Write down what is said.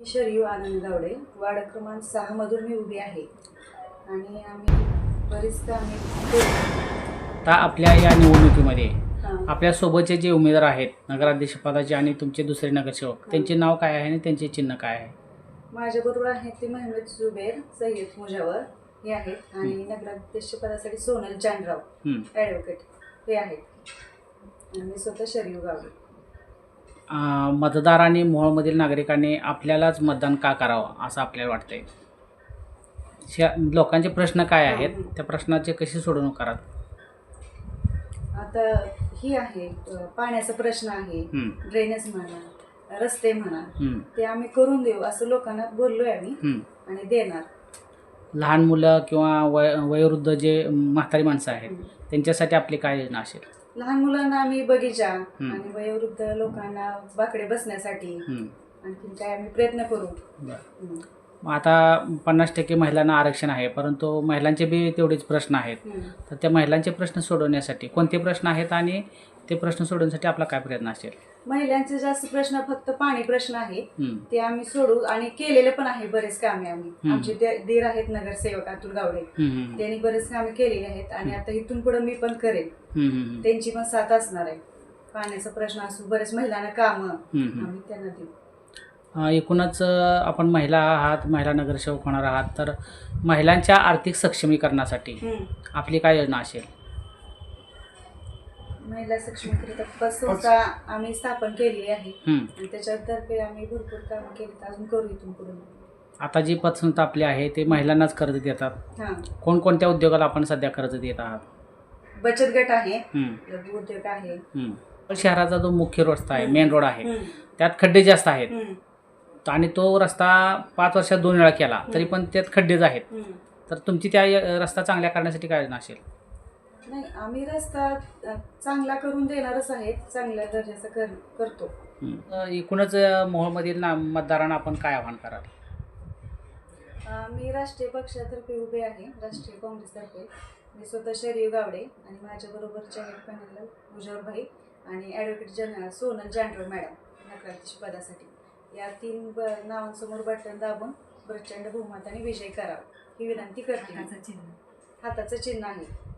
शरीव आनंद Gawade ward क्रमांक सहा मधून मी उभी आहे आणि आम्ही बरीच केली. आता आपल्या या निवडणुकीमध्ये. आपल्या सोबतचे जे उमेदवार आहेत नगराध्यक्ष पदाचे आणि तुमचे दुसरे नगरसेवक त्यांचे नाव काय आहे आणि त्यांचे चिन्ह काय आहे माझ्याबरोबर आहेत ते मेहमद जुबेर सय्यद मुजावर हे आहेत आणि नगराध्यक्ष पदासाठी सोनल चांदराव. ॲडव्होकेट हे आहेत. आणि स्वतः शरीव गावडे मतदारांनी मोहोळमधील नागरिकांनी आपल्यालाच मतदान का करावं असं आपल्याला वाटतंय? शा लोकांचे प्रश्न काय आहेत? त्या प्रश्नाचे कशी सोडवणूक कराल? आता ही आहे पाण्याचा प्रश्न आहे ड्रेनेज म्हणा रस्ते म्हणा ते आम्ही करून देऊ असं लोकांना बोललोय आम्ही. आणि देणार. लहान मुलं किंवा वय वयोवृद्ध जे म्हातारी माणसं आहेत. त्यांच्यासाठी आपली काय योजना असेल लहान मुलांना आम्ही बगीचा. आणि वयोवृद्ध लोकांना बाकडे बसण्यासाठी हं, आणखीन काय आम्ही प्रयत्न करू बरं. आता पन्नास टक्के महिलांना आरक्षण आहे परंतु महिलांचे बी तेवढेच प्रश्न आहेत. तर त्या महिलांचे प्रश्न सोडवण्यासाठी कोणते प्रश्न आहेत आणि ते प्रश्न सोडवण्यासाठी आपला काय प्रयत्न असेल? महिलांचे जास्त प्रश्न फक्त पाणी प्रश्न आहे हं, ते आम्ही सोडू आणि केलेले पण आहे बरेच कामे आम्ही. हं. आमचे दे- दीर आहेत नगरसेवक अतुल गावडे. हं, हं, त्यांनी बरेच कामे केलेली आहेत आणि आता इथून पुढे मी पण करेन. हं, हं, त्यांची पण साथ असणार आहे. पाण्याचा प्रश्न असू बरेच महिलांना कामं हं, हं. आम्ही त्यांना देऊ. एकूणच आपण महिला आहात महिला नगरसेवक होणार आहात तर महिलांच्या आर्थिक सक्षमीकरणासाठी. आपली काय योजना असेल? महिला सक्षमीकरिता संस्था आम्ही स्थापन केलेली आहे. हं. आणि त्याच्यातर्फे आम्ही भरपूर कामं केली अजून करू इथून पुढे. आता जी पतसंस्था आपली आहे ते महिलांनाच कर्ज देतात. हां. कोणकोणत्या उद्योगाला आपण सध्या कर्ज देत आहात? बचत गट आहे. हं, लघु उद्योग आहे. हं. शहराचा जो मुख्य रस्ता आहे मेन रोड आहे हं. त्यात खड्डे जास्त आहेत. हं. आणि तो रस्ता पाच वर्षात दोन वेळा केला तरी पण त्यात खड्डेच आहेत. तर तुमची त्या रस्ता चांगल्या करण्यासाठी काय योजना असेल? नाही आम्ही रस्ता चांगला करून देणारच आहे चांगल्या दर्जाचा कर करतो. एकूणच मोहोळमधील ना मतदारांना आपण काय आव्हान कराल? मी राष्ट्रीय पक्षातर्फे उभे आहे राष्ट्रीय काँग्रेसतर्फे. मी स्वतः शरीव गावडे आणि माझ्याबरोबरचे आहेत पॅनल मुजोरभाई आणि ॲडव्होकेट जन सोनल जांडवर मॅडम नगराध्यक्ष पदासाठी या तीन ब नावांसमोर बटन दाबून प्रचंड बहुमताने विजय करावा. ही विनंती करते. हाताचं चिन्ह आहे.